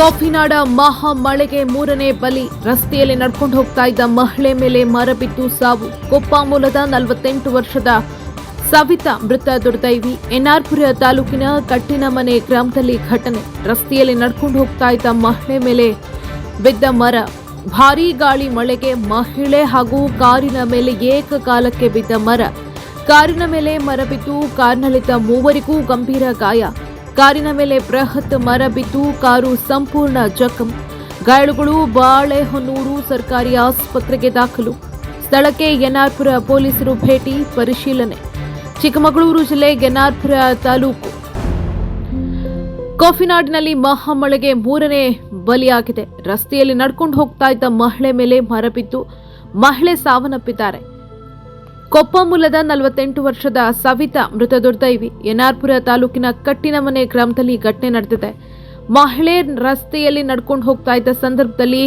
ಕಾಫಿನಾಡ ಮಹಾ ಮಳೆಗೆ ಮೂರನೇ ಬಲಿ. ರಸ್ತೆಯಲ್ಲಿ ನಡ್ಕೊಂಡು ಹೋಗ್ತಾ ಇದ್ದ ಮಹಿಳೆ ಮೇಲೆ ಮರ ಬಿದ್ದು ಸಾವು. ಕೊಪ್ಪ ಮೂಲದ ನಲವತ್ತೆಂಟು ವರ್ಷದ ಸವಿತಾ ಮೃತ ದುರ್ದೈವಿ. ಎನ್ಆರ್ಪುರ ತಾಲೂಕಿನ ಕಟ್ಟಿನಮನೆ ಗ್ರಾಮದಲ್ಲಿ ಘಟನೆ. ರಸ್ತೆಯಲ್ಲಿ ನಡ್ಕೊಂಡು ಹೋಗ್ತಾ ಇದ್ದ ಮಹಿಳೆ ಮೇಲೆ ಬಿದ್ದ ಮರ. ಭಾರೀ ಗಾಳಿ ಮಳೆಗೆ ಮಹಿಳೆ ಹಾಗೂ ಕಾರಿನ ಮೇಲೆ ಏಕಕಾಲಕ್ಕೆ ಬಿದ್ದ ಮರ. ಕಾರಿನ ಮೇಲೆ ಮರ ಬಿದ್ದು ಕಾರ್ನಲ್ಲಿದ್ದ ಮೂವರಿಗೂ ಗಂಭೀರ ಗಾಯ. ಕಾರಿನ ಮೇಲೆ ಬೃಹತ್ ಮರ ಬಿದ್ದು ಕಾರು ಸಂಪೂರ್ಣ ಜಖಂ. ಗಾಯಾಳುಗಳು ಬಾಳೆಹೊನ್ನೂರು ಸರ್ಕಾರಿ ಆಸ್ಪತ್ರೆಗೆ ದಾಖಲು. ಸ್ಥಳಕ್ಕೆ ಎನ್ಆರ್ಪುರ ಪೊಲೀಸರು ಭೇಟಿ, ಪರಿಶೀಲನೆ. ಚಿಕ್ಕಮಗಳೂರು ಜಿಲ್ಲೆ ಗೆನಾರ್ಪುರ ತಾಲೂಕು. ಕಾಫಿನಾಡಿನಲ್ಲಿ ಮಹಾಮಳೆಗೆ ಮೂರನೇ ಬಲಿಯಾಗಿದೆ. ರಸ್ತೆಯಲ್ಲಿ ನಡ್ಕೊಂಡು ಹೋಗ್ತಾ ಇದ್ದ ಮಹಿಳೆ ಮೇಲೆ ಮರ ಬಿದ್ದು ಮಹಿಳೆ ಸಾವನ್ನಪ್ಪಿದ್ದಾರೆ. ಕೊಪ್ಪ ಮೂಲದ ನಲವತ್ತೆಂಟು ವರ್ಷದ ಸವಿತಾ ಮೃತ ದುರ್ದೈವಿ ಎನ್ಆರ್ಪುರ ತಾಲೂಕಿನ ಕಟ್ಟಿನಮನೆ ಗ್ರಾಮದಲ್ಲಿ ಘಟನೆ ನಡೆದಿದೆ. ಮಹಿಳೆ ರಸ್ತೆಯಲ್ಲಿ ನಡ್ಕೊಂಡು ಹೋಗ್ತಾ ಇದ್ದ ಸಂದರ್ಭದಲ್ಲಿ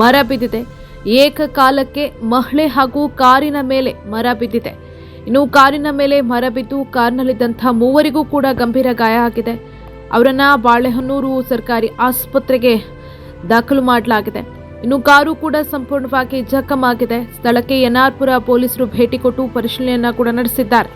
ಮರ ಬಿದ್ದಿದೆ. ಏಕಕಾಲಕ್ಕೆ ಮಹಿಳೆ ಹಾಗೂ ಕಾರಿನ ಮೇಲೆ ಮರ ಬಿದ್ದಿದೆ. ಇನ್ನು ಕಾರಿನ ಮೇಲೆ ಮರ ಬಿದ್ದು ಕಾರ್ನಲ್ಲಿದ್ದಂಥ ಮೂವರಿಗೂ ಕೂಡ ಗಂಭೀರ ಗಾಯ ಆಗಿದೆ. ಅವರನ್ನ ಬಾಳೆಹೊನ್ನೂರು ಸರ್ಕಾರಿ ಆಸ್ಪತ್ರೆಗೆ ದಾಖಲು ಮಾಡಲಾಗಿದೆ. ಇನ್ನು ಕಾರು ಕೂಡ ಸಂಪೂರ್ಣವಾಗಿ ಜಖಮಾಗಿದೆ. ಸ್ಥಳಕ್ಕೆ ಎನ್ಆರ್ಪುರ ಪೊಲೀಸರು ಭೇಟಿ ಕೊಟ್ಟು ಪರಿಶೀಲನೆಯನ್ನ ಕೂಡ ನಡೆಸಿದ್ದಾರೆ.